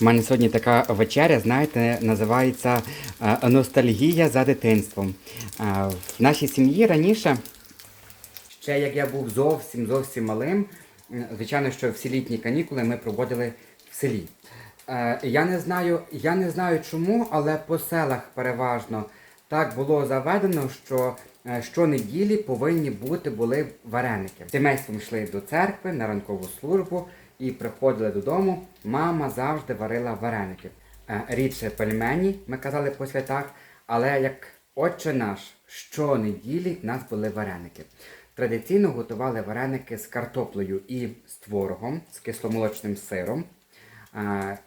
У мене сьогодні така вечеря, знаєте, називається е, Ностальгія за дитинством. Е, В нашій сім'ї раніше, ще як я був зовсім зовсім малим, звичайно, що всі літні канікули ми проводили в селі. Е, Я не знаю, я не знаю чому, але по селах переважно так було заведено, що е, щонеділі повинні бути були вареники. Сімейством йшли до церкви на ранкову службу і приходили додому. Мама завжди варила вареники. Е, Рідше пельмені, ми казали по святах, але як отче наш, щонеділі в нас були вареники. Традиційно готували вареники з картоплею і з творогом, з кисломолочним сиром.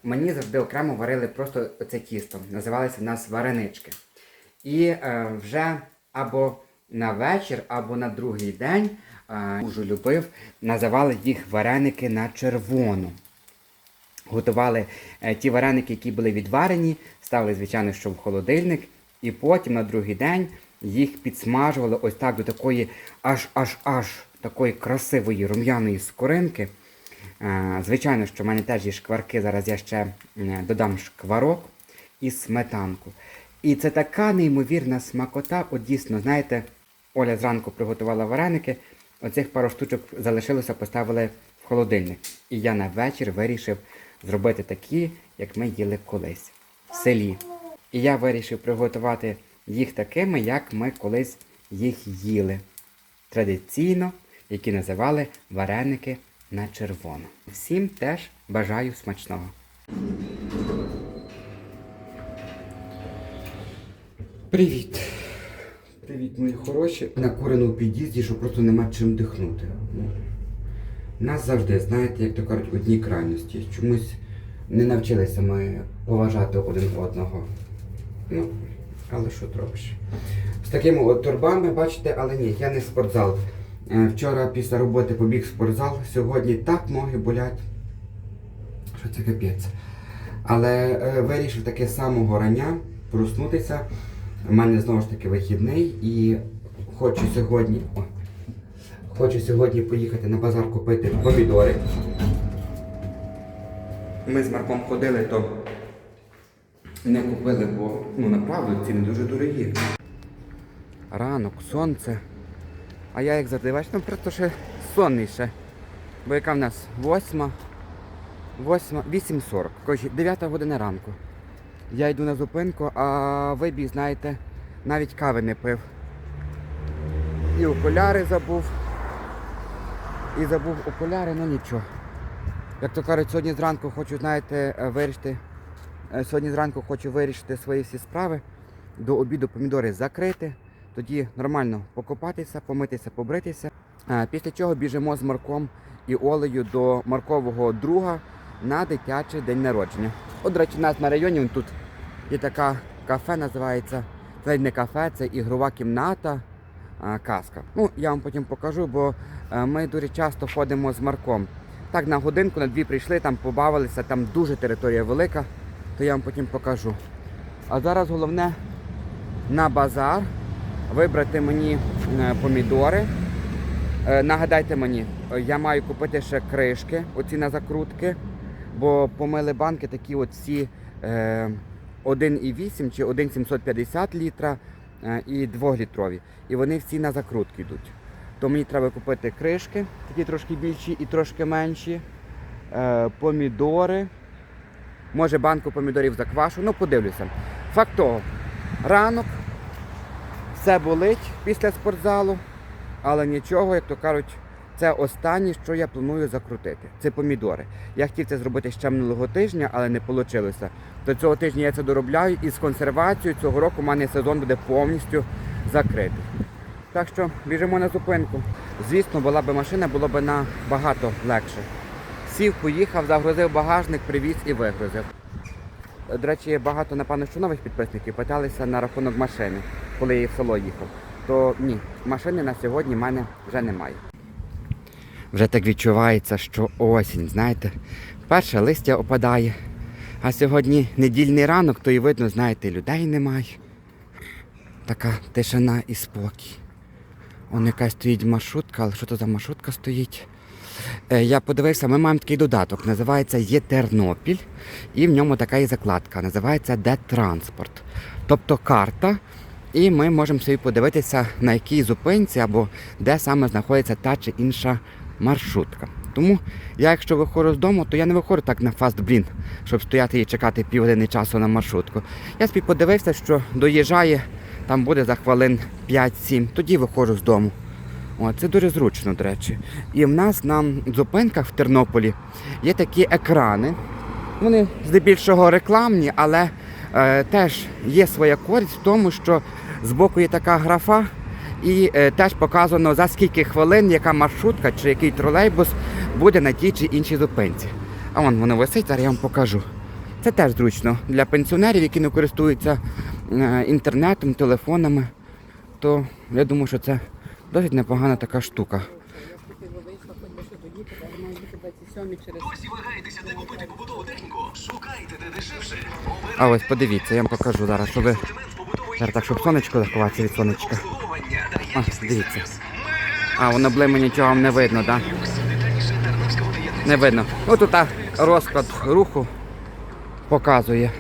Мені завжди окремо варили просто це тісто. Називалися в нас варенички. І е, вже або на вечір, або на другий день е, дуже любив, називали їх вареники на червону. Готували е, ті вареники, які були відварені, ставили, звичайно, що в холодильник, і потім на другий день їх підсмажували ось так до такої аж аж аж такої красивої рум'яної скоринки. Е, Звичайно, що в мене теж є шкварки. Зараз я ще е, додам шкварок і сметанку. І це така неймовірна смакота. От дійсно, знаєте, Оля зранку приготувала вареники, оцих пару штучок залишилося, поставили в холодильник. І я на вечір вирішив зробити такі, як ми їли колись в селі. І я вирішив приготувати їх такими, як ми колись їх їли. Традиційно, які називали вареники на червоно. Всім теж бажаю смачного. Привіт. Привіт, мої хороші. Накурено в під'їзді, що просто нема чим дихнути. Ну, Нас завжди, знаєте, як то кажуть, одні крайності. Чомусь не навчилися ми поважати один одного. Ну, але що зробиш? З такими от торбами, бачите, але ні, я не спортзал. Е, Вчора після роботи побіг в спортзал, сьогодні так ноги болять. Що це капець. Але е, вирішив таке самого рання проснутися. У мене знову ж таки вихідний і хочу сьогодні. О, хочу сьогодні поїхати на базар купити помідори. Ми з Марком ходили, то не купили, бо ну направду ціни дуже дорогі. Ранок, сонце. А я як завжди ну просто ще сонний ще. Бо яка в нас восьма, восьма, 8.40. Коротше, 9 година ранку. Я йду на зупинку, а вибіг, знаєте, навіть кави не пив. І окуляри забув. І забув окуляри, ну нічого. Як то кажуть, сьогодні зранку хочу, знаєте, вирішити. е, Сьогодні зранку хочу вирішити свої всі справи. До обіду помідори закрити. Тоді нормально покопатися, помитися, побритися. Е, Після чого біжимо з Марком і Олею до Маркового друга на дитячий день народження. От, до речі, у нас на районі тут є така кафе, називається. Це не кафе, це ігрова кімната, а, казка. Ну, я вам потім покажу, бо е, ми дуже часто ходимо з Марком. Так, на годинку, на дві прийшли, там побавилися, там дуже територія велика, то я вам потім покажу. А зараз головне на базар вибрати мені е, помідори. Е, Нагадайте мені, я маю купити ще кришки, оці на закрутки, бо помили банки такі от всі е, 1,8 чи 1,750 літра е, і 2-літрові. І вони всі на закрутки йдуть. То мені треба купити кришки, такі трошки більші і трошки менші, е, помідори. Може банку помідорів заквашу, ну подивлюся. Факт того, ранок, все болить після спортзалу. Але нічого, як то кажуть, це останнє, що я планую закрутити. Це помідори. Я хотів це зробити ще минулого тижня, але не вийшло. До цього тижня я це доробляю і з консервацією цього року у мене сезон буде повністю закритий. Так що біжимо на зупинку. Звісно, була б машина, було б набагато легше. Сів, поїхав, загрузив багажник, привіз і вигрузив. До речі, багато, напевно, що нових підписників питалися на рахунок машини, коли я в село їхав. То ні, машини на сьогодні в мене вже немає. Вже так відчувається, що осінь, знаєте, перше листя опадає, а сьогодні недільний ранок, то і видно, знаєте, людей немає. Така тишина і спокій. Он якась стоїть маршрутка, але що то за маршрутка стоїть? Е, Я подивився, ми маємо такий додаток, називається Є Тернопіль, і в ньому така є закладка, називається Де транспорт. Тобто карта, і ми можемо собі подивитися, на якій зупинці або де саме знаходиться та чи інша маршрутка. Тому я, якщо виходжу з дому, то я не виходжу так на фастблін, щоб стояти і чекати півгодини часу на маршрутку. Я собі подивився, що доїжджає, там буде за хвилин 5-7, тоді виходжу з дому. О, це дуже зручно, до речі. І в нас на зупинках в Тернополі є такі екрани. Вони здебільшого рекламні, але е, теж є своя користь в тому, що збоку є така графа, і е, теж показано за скільки хвилин, яка маршрутка чи який тролейбус буде на тій чи іншій зупинці. А вон воно висить, зараз я вам покажу. Це теж зручно для пенсіонерів, які не користуються е, інтернетом, телефонами. То я думаю, що це досить непогана така штука. Хотіла вийшла, хоч би що доїхати, але має бути 27 через Досі вагаєтеся, де купити побутову техніку? Шукайте, де дешевше. А ось подивіться, я вам покажу зараз, що ви. Зараз так, щоб сонечко заховатися від сонечка. А, дивіться. А, воно блиму нічого не видно, так? Детальніше Тарнавського 19. Не видно. Ось тут розклад руху показує.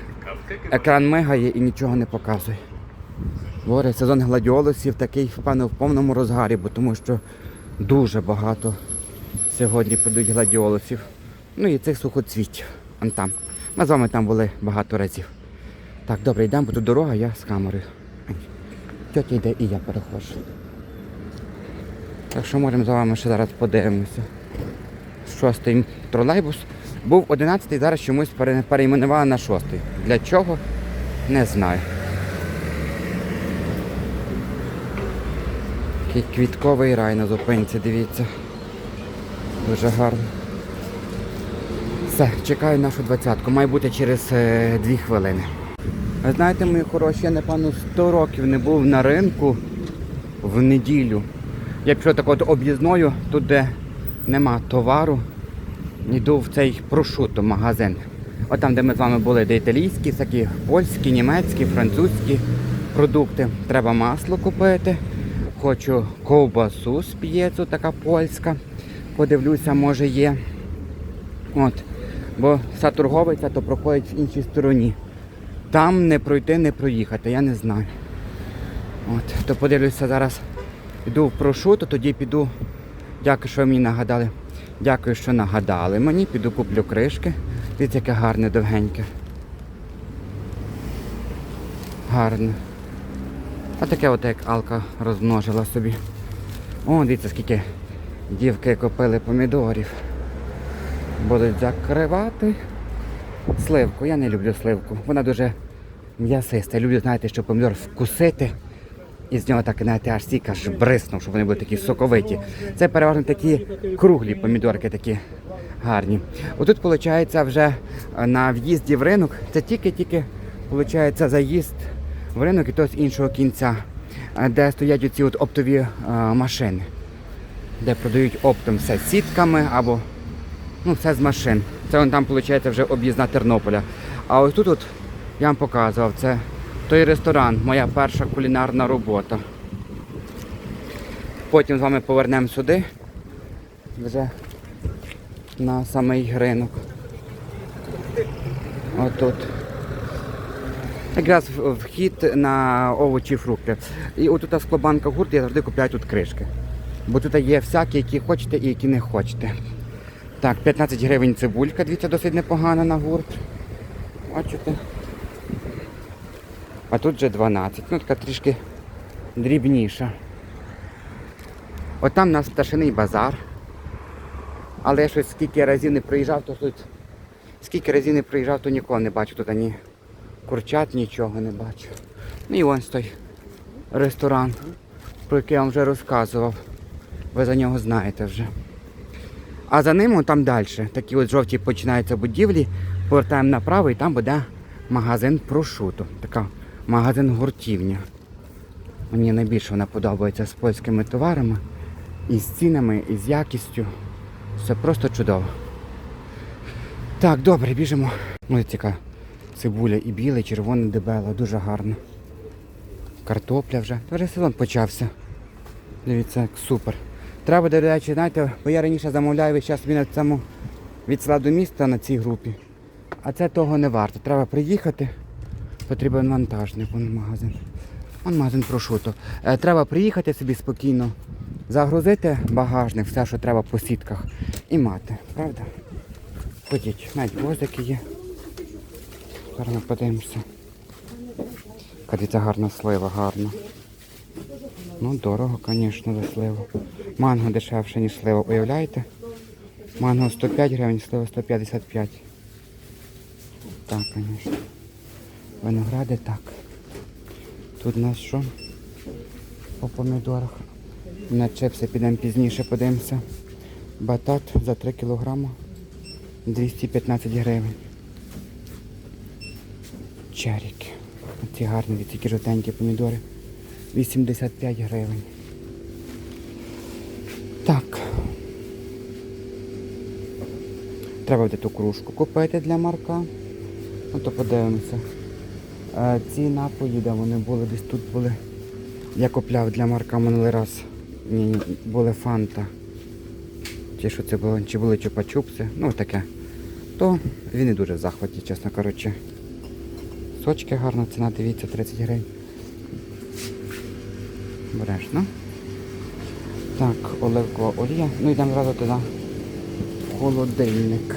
Екран мигає і нічого не показує. Говорить, сезон гладіолусів такий впевнено в повному розгарі, бо тому що дуже багато сьогодні продають гладіолусів. Ну і цих сухоцвітів. Он там. Ми з вами там були багато разів. Так, добре, йдемо, бо тут дорога, я з камерою. Ай, Тьотя йде і я перехожу. Так що можемо з вами ще зараз подивимося. Шостий тролейбус. Був 11-й, зараз чомусь пере- перейменували на шостий. Для чого? Не знаю. Такий квітковий рай на зупинці, дивіться. Дуже гарно. Все, чекаю нашу двадцятку. Має бути через е, дві хвилини. Ви знаєте, мої хороші, я напевно 100 років не був на ринку в неділю. Я пішов так от об'їзною, тут де нема товару. Йду в цей прошуто магазин. От там, де ми з вами були, де італійські, всякі польські, німецькі, французькі продукти. Треба масло купити. Хочу ковбасу з п'єцу, така польська. Подивлюся, може є. От. Бо вся торговиця то проходить в іншій стороні. Там не пройти, не проїхати, я не знаю. От, то подивлюся зараз. Йду в прошуту, тоді піду. Дякую, що ви мені нагадали. Дякую, що нагадали мені. Піду куплю кришки. Дивіться, яке гарне довгеньке. Гарне. А таке от як Алка розмножила собі. О, дивіться, скільки дівки купили помідорів. Будуть закривати сливку. Я не люблю сливку. Вона дуже м'ясиста. Люблю, знаєте, що помідор вкусити. І з нього так, знаєте, аж сік аж бриснув, щоб вони були такі соковиті. Це переважно такі круглі помідорки, такі гарні. Отут, виходить, вже на в'їзді в ринок, це тільки-тільки виходить, заїзд в ринок і то з іншого кінця, е, де стоять оці от оптові е, машини, де продають оптом все сітками або ну, все з машин. Це вон там, виходить, вже об'їзна Тернополя. А ось тут от, я вам показував, це той ресторан, моя перша кулінарна робота. Потім з вами повернемо сюди, вже на самий ринок. Отут. Якраз вхід на овочі і фрукти. І отут склобанка гурт, я завжди купляю тут кришки. Бо тут є всякі, які хочете і які не хочете. Так, 15 гривень цибулька, дивіться, досить непогана на гурт. Бачите? А тут вже 12. Ну, така трішки дрібніша. От там у нас пташиний базар. Але я щось скільки разів не приїжджав, то тут. Скільки разів не приїжджав, то нікого не бачу. Тут ані курчат, нічого не бачу. Ну і ось той ресторан, про який я вам вже розказував. Ви за нього знаєте вже. А за ним там далі. Такі от жовті починаються будівлі. Повертаємо направо і там буде магазин прошуто. Така магазин гуртівня. Мені найбільше вона подобається з польськими товарами, і з цінами, і з якістю. Все просто чудово. Так, добре, біжимо. Ось яка цибуля і біле, і червоне дебело, дуже гарно. Картопля вже. Вже сезон почався. Дивіться, як супер. Треба до речі, знаєте, бо я раніше замовляю весь час на цьому від села до міста на цій групі. А це того не варто. Треба приїхати. Потрібен вантажник, вон магазин. Вон магазин прошуто. Е, треба приїхати собі спокійно, загрузити багажник, все, що треба по сітках, і мати, правда? Ходіть, навіть гвоздики є. Ми подивимося. Яка гарна слива, гарна. Ну, дорого, звісно, за сливу. Манго дешевше, ніж слива, уявляєте? Манго 105 гривень, слива 155. Так, звісно. Виногради так. Тут у нас що? По помідорах. На чипси підемо пізніше, подивимося. Батат за 3 кілограма 215 гривень. Черіки. Ці гарні, такі жовтенькі помідори. 85 гривень. Так. Треба буде ту кружку купити для Марка. Ну то подивимося. Е, ці напої, де вони були, десь тут були. Я купляв для Марка минулий раз. Ні, були фанта. Чи що це було, чи були чупа-чупси, ну таке. То він не дуже в захваті, чесно кажучи. Сочки гарна ціна, дивіться, 30 гривень. Береш, ну? Так, оливкова олія. Ну йдемо зразу туди. Холодильник.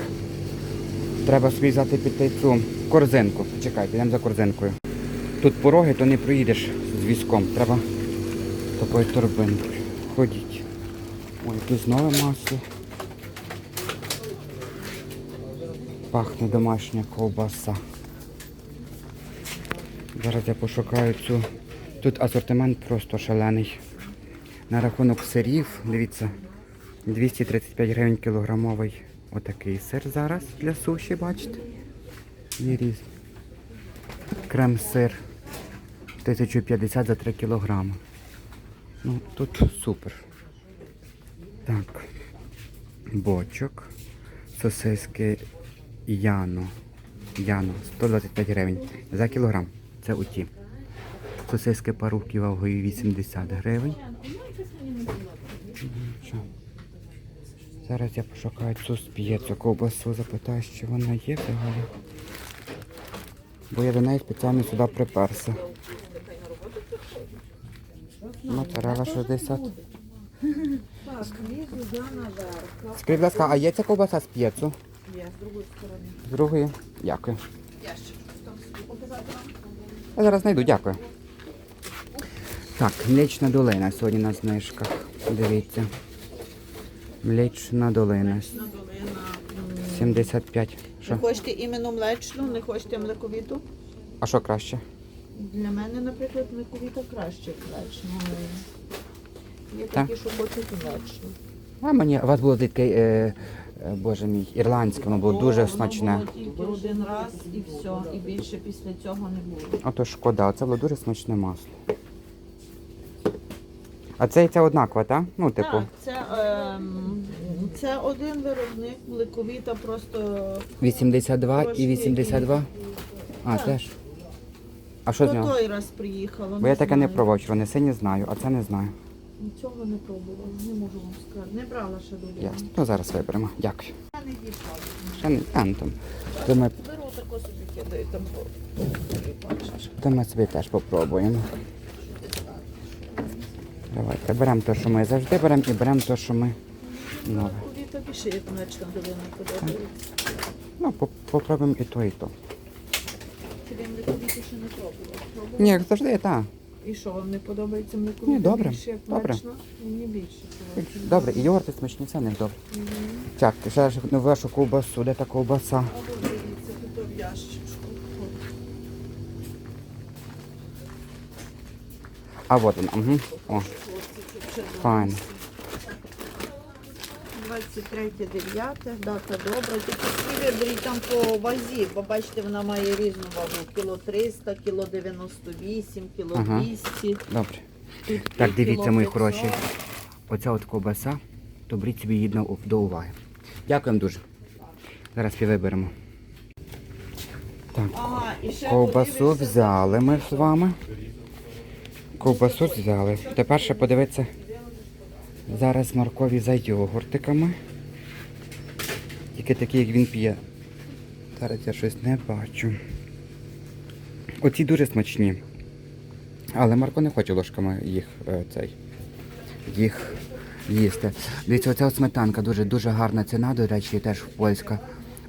Треба собі взяти піти цю корзинку. Чекайте, йдемо за корзинкою. Тут пороги, то не проїдеш з візком. Треба такою торбинкою. Ходіть. Ой, якесь нове масло. Пахне домашня ковбаса. Зараз я пошукаю цю. Тут асортимент просто шалений. На рахунок сирів, дивіться, 235 гривень кілограмовий отакий сир зараз для суші, бачите? Є. Крем-сир 1050 за 3 кілограми. Ну, тут супер. Так. Бочок. Сосиски Яно. Яно. 125 гривень за кілограм. Це уті. Сосиски парубки вагою 80 гривень. Зараз я пошукаю цю спієцю ковбасу, запитаю, чи вона є взагалі. Бо я до неї спеціально сюди приперся. Моцарела 60. Скажіть, будь ласка, а є ця ковбаса з п'єцу? Є, з другої сторони. З другої? Дякую. Я зараз знайду, дякую. Так, млечна долина сьогодні на знижках. Дивіться. Млечна долина. 75. Що? Не хочете іменно млечну, не хочете млековіту? А що краще? Для мене, наприклад, млековіта краще млечну. Є Так. такі, що хочуть млечну. А мені у вас було таке, е, е, боже мій, ірландське, воно було дуже Воно смачне. було тільки один раз і все, і більше після цього не було. Ото шкода, це було дуже смачне масло. А це і це однаково, так? Ну, типу. Так, це, ем, це один виробник, млековіта просто 82 і 82. А, Так. теж. А що з по нього? той раз приїхала. Бо я таке не знаю. пробував, червоне сині знаю, а це не знаю. Нічого не пробувала, не можу вам сказати. Не брала ще до Ясно. Ну зараз виберемо. Дякую. Я не дійшла. Ще не а, ну, там. То ми, Беру тако собі кидаю там по бачиш. то ми собі теж попробуємо. Давайте беремо те, що ми завжди беремо і беремо те, що ми нове. Ще як млечна долина подобається. Ну, по- попробуємо і то, і то. Тобі млековіти ще не. Пробував? Ні, як завжди, так. І що, вам не подобається млековіта Ні, добре, більше, як добре. млечна? Мені більше. подобається. Добре, і йогурти смачні, це не добре. Так, ще ж на вашу ковбасу, де та ковбаса? А ви дивіться, тут в ящичку. А от вона. Угу. О, файно. 23.9, дата добра. Тільки виберіть там по вазі, бо бачите, вона має різну вагу. Кіло 300, кіло 98, кіло Ага. 200. Добре. Тут Так, і дивіться, кіло мої 500. хороші. Оця от ковбаса, то беріть собі її на- до уваги. Дякуємо дуже. Зараз виберемо. Так, Ага, і ще ковбасу подивишся, взяли ми з вами. Ковбасу взяли. Тепер ще подивитися Зараз моркові за йогуртиками. Тільки такі, як він п'є. Зараз я щось не бачу. Оці дуже смачні. Але Марко не хоче ложками їх е, цей. Їх їсти. Дивіться, оця сметанка дуже дуже гарна ціна, до речі, теж польська.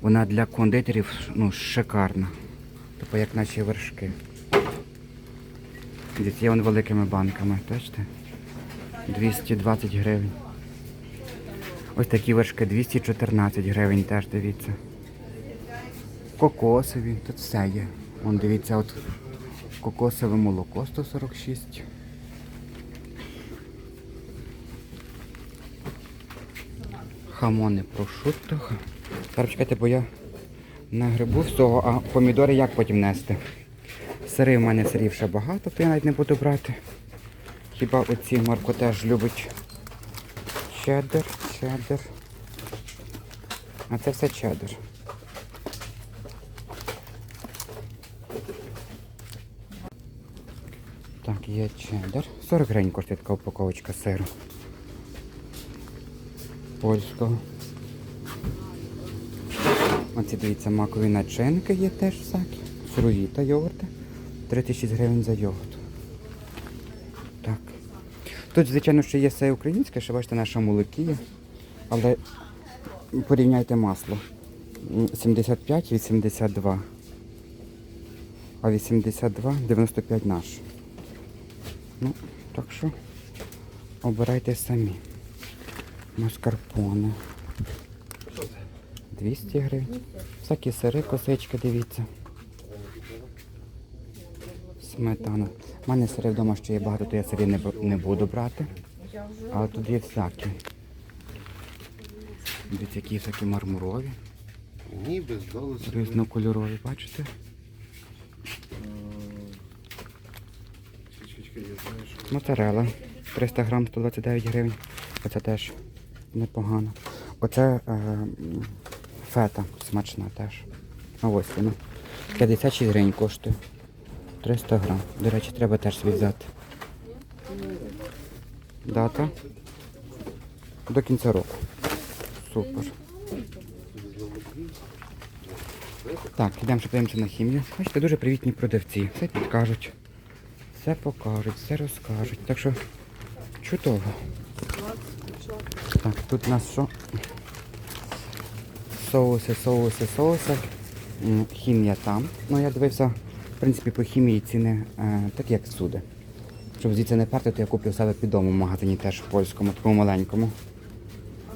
Вона для кондитерів ну, шикарна. Типу як наші вершки. Дивіться, є вон великими банками, бачите? 220 гривень. Ось такі вершки 214 гривень теж дивіться. Кокосові, тут все є. Вон дивіться, от кокосове молоко 146. Хамони прошутто. Зараз чекайте, бо я нагребу всього, а помідори як потім нести? Сири в мене сирів ще багато, то я навіть не буду брати. Хіба оці Марко теж любить чеддер, чеддер. А це все чеддер. Так, є чеддер. 40 гривень коштує така упаковочка сиру. Польського. Оці дивіться, макові начинки є теж всякі. Фруїта йогурти. 36 гривень за йогурт. Так. Тут, звичайно, ще є все українське, ще бачите, наша молокія. Але порівняйте масло. 75, 82. А 82, 95 наш. Ну, так що обирайте самі. Маскарпоне. 200 гривень. Всякі сири, косички, дивіться. Сметана. У мене сири вдома ще є багато, то я сири не, не буду брати. Але тут є всякі. Дивіться, які всякі мармурові, Ні, без долу. різнокольорові, бачите? Що Моцарела. 300 грам 129 гривень. Оце теж непогано. Оце е, фета смачна теж. А ось вона. 56 гривень коштує. 300 грам. До речі, треба теж собі взяти. Дата. До кінця року. Супер. Так, йдемо ще подивимося на хімію. Бачите, дуже привітні продавці. Все підкажуть. Все покажуть, все розкажуть. Так що чудово. Так, тут у нас що? Соуси, соуси, соуси. Хімія там. Ну я дивився, принципі, по хімії ціни е, такі, як всюди. Щоб звідси не перти, то я куплю себе під домом в магазині теж в польському, такому маленькому.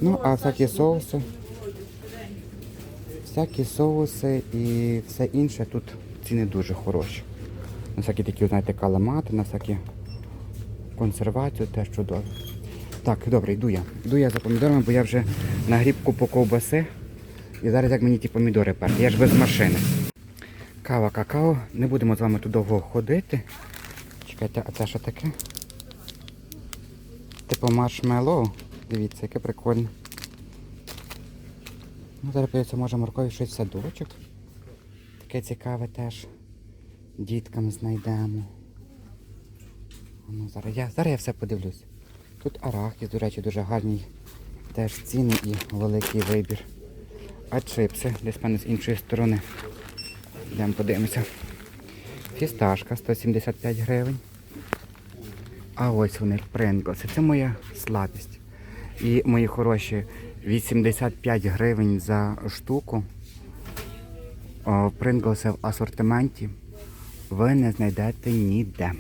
Ну, а всякі соуси. Всякі соуси і все інше тут ціни дуже хороші. На всякі такі, знаєте, каламати, на всякі консервацію теж чудово. Так, добре, йду я. Йду я за помідорами, бо я вже нагріб купу ковбаси. І зараз як мені ті помідори перти. Я ж без машини. Кава, какао. Не будемо з вами тут довго ходити. Чекайте, а це що таке? Типу маршмеллоу. Дивіться, яке прикольне. Ну, зараз появиться, може моркові щось садочок. Таке цікаве теж. Діткам знайдемо. Ну, зараз, я, зараз я все подивлюсь. Тут арахіс, до речі, дуже гарний теж ціни і великий вибір. А чипси, десь мене з іншої сторони. Йдемо подивимося. Фісташка 175 гривень. А ось вони, принглси. Це моя слабість. І мої хороші 85 гривень за штуку. Принглси в асортименті ви не знайдете ніде.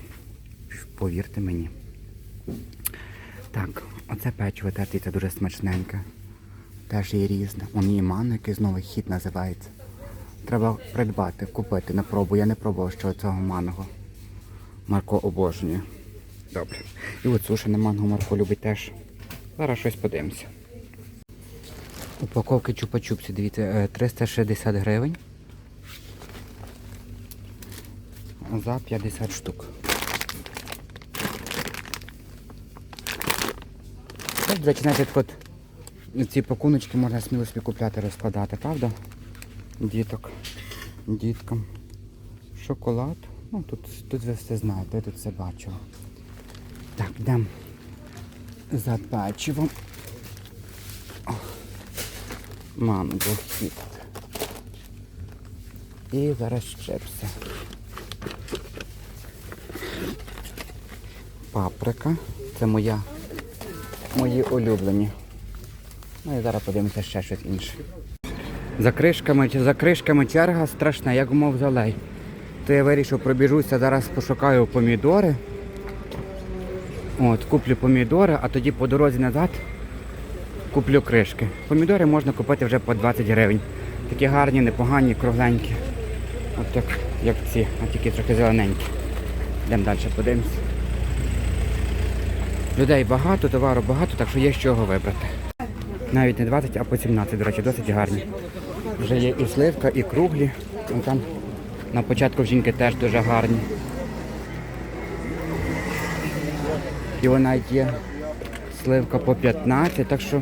Повірте мені. Так, оце печиво терті, це дуже смачненьке. Теж є різне. Он є манна, знову хід називається. Треба придбати, купити на пробу. Я не пробував ще цього манго. Марко обожнює. Добре. І от сушене манго Марко любить теж. Зараз щось подивимося. Упаковки чупа-чупсі, дивіться, е, 360 гривень. За 50 штук. До речі, знаєте, от ці пакуночки можна сміло собі купляти, розкладати, правда? Діток, діткам. Шоколад. Ну, тут, тут ви все знаєте, я тут все бачила. Так, йдемо за печивом. Манго хіт. І зараз чипси. Паприка. Це моя. Мої улюблені. Ну і зараз подивимося ще щось інше. За кришками, за кришками черга страшна, як в мавзолей. То я вирішив пробіжуся, зараз пошукаю помідори. От, куплю помідори, а тоді по дорозі назад куплю кришки. Помідори можна купити вже по 20 гривень. Такі гарні, непогані, кругленькі. От так, як ці, а тільки трохи зелененькі. Йдемо далі, подивимось. Людей багато, товару багато, так що є з чого вибрати. Навіть не 20, а по 17, до речі, досить гарні. Вже є і сливка, і круглі. Там на початку в жінки теж дуже гарні. І вона є сливка по 15, так що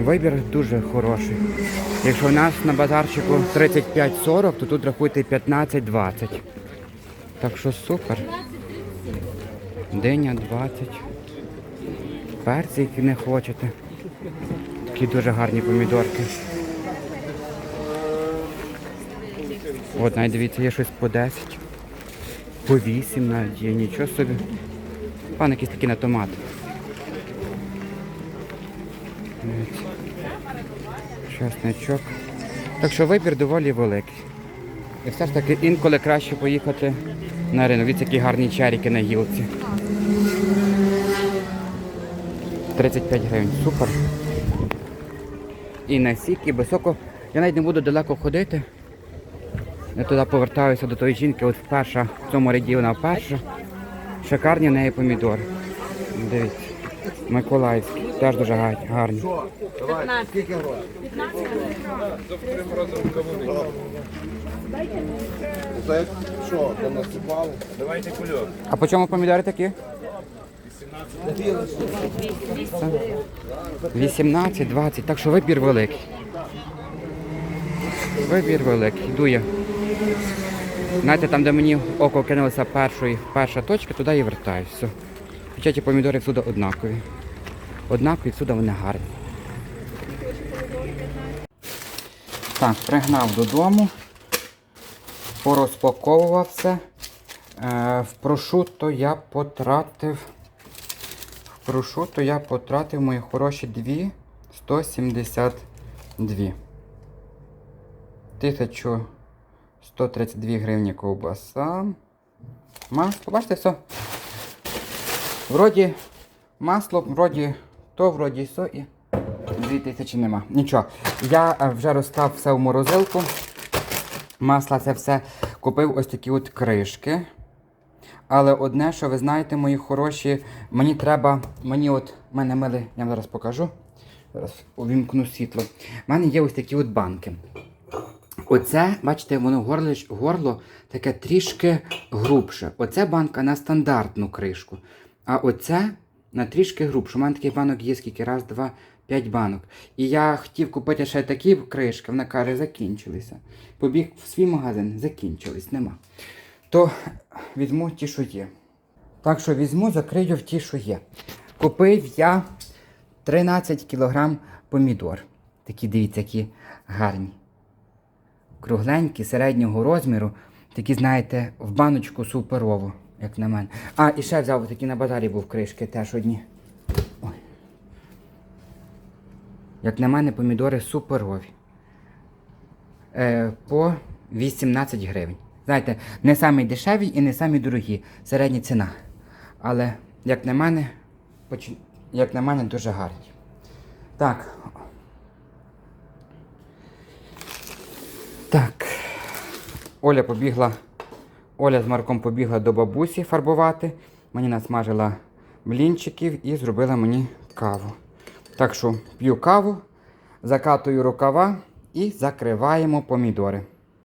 вибір дуже хороший. Якщо у нас на базарчику 35-40, то тут рахуйте 15-20. Так що супер. Диня 20. Перці, які не хочете. Такі дуже гарні помідорки. От навіть дивіться, є щось по 10. По 8 навіть є, нічого собі. Пан якийсь такий на томат. Чесничок. Так що вибір доволі великий. І все ж таки інколи краще поїхати на ринок. Дивіться, які гарні чаріки на гілці. 35 гривень. Супер. І на сік, і високо. Я навіть не буду далеко ходити. Я туди повертаюся до тої жінки, от вперше, в цьому ряді вона вперше. Шикарні в неї помідори. Дивіться. Миколаївські. Теж дуже га- гарні. Це що, то насипали? А по чому помідори такі? 18, 20. Так що вибір великий. Вибір великий. Йду я. Знаєте, там, де мені око кинулося першої, перша точка, туди і вертаюся. Хоча ті помідори всюди однакові. Однакові, всюди вони гарні. Так, пригнав додому, порозпаковував все. Е, в прошутто я потратив. В прошутто я потратив мої хороші 2 172. 1132 гривні ковбаса. Масло, бачите, все. Вроді масло, вроді то, вроді все і 2000 нема. Нічого. Я е, вже розстав все в морозилку. Масла це все купив ось такі от кришки. Але одне, що ви знаєте, мої хороші, мені треба, мені от, мене мили, я вам зараз покажу. Зараз увімкну світло. У мене є ось такі от банки. Оце, бачите, воно горло, горло таке трішки грубше. Оце банка на стандартну кришку. А оце на трішки грубше. У мене таких банок є скільки? Раз, два, п'ять банок. І я хотів купити ще такі кришки, вона каже, закінчилися. Побіг в свій магазин, закінчились, нема. То візьму ті, що є. Так що візьму, закрию в ті, що є. Купив я 13 кг помідор. Такі, дивіться, які гарні. Кругленькі, середнього розміру. Такі, знаєте, в баночку суперово, як на мене. А, і ще взяв такі на базарі був кришки теж одні. Ой. Як на мене, помідори суперові. Е, по 18 гривень. Знаєте, не самі дешеві і не самі дорогі. Середня ціна. Але, як на мене, як на мене, дуже гарні. Так. Оля побігла. Оля з Марком побігла до бабусі фарбувати. Мені насмажила блінчиків і зробила мені каву. Так що п'ю каву, закатую рукава і закриваємо помідори.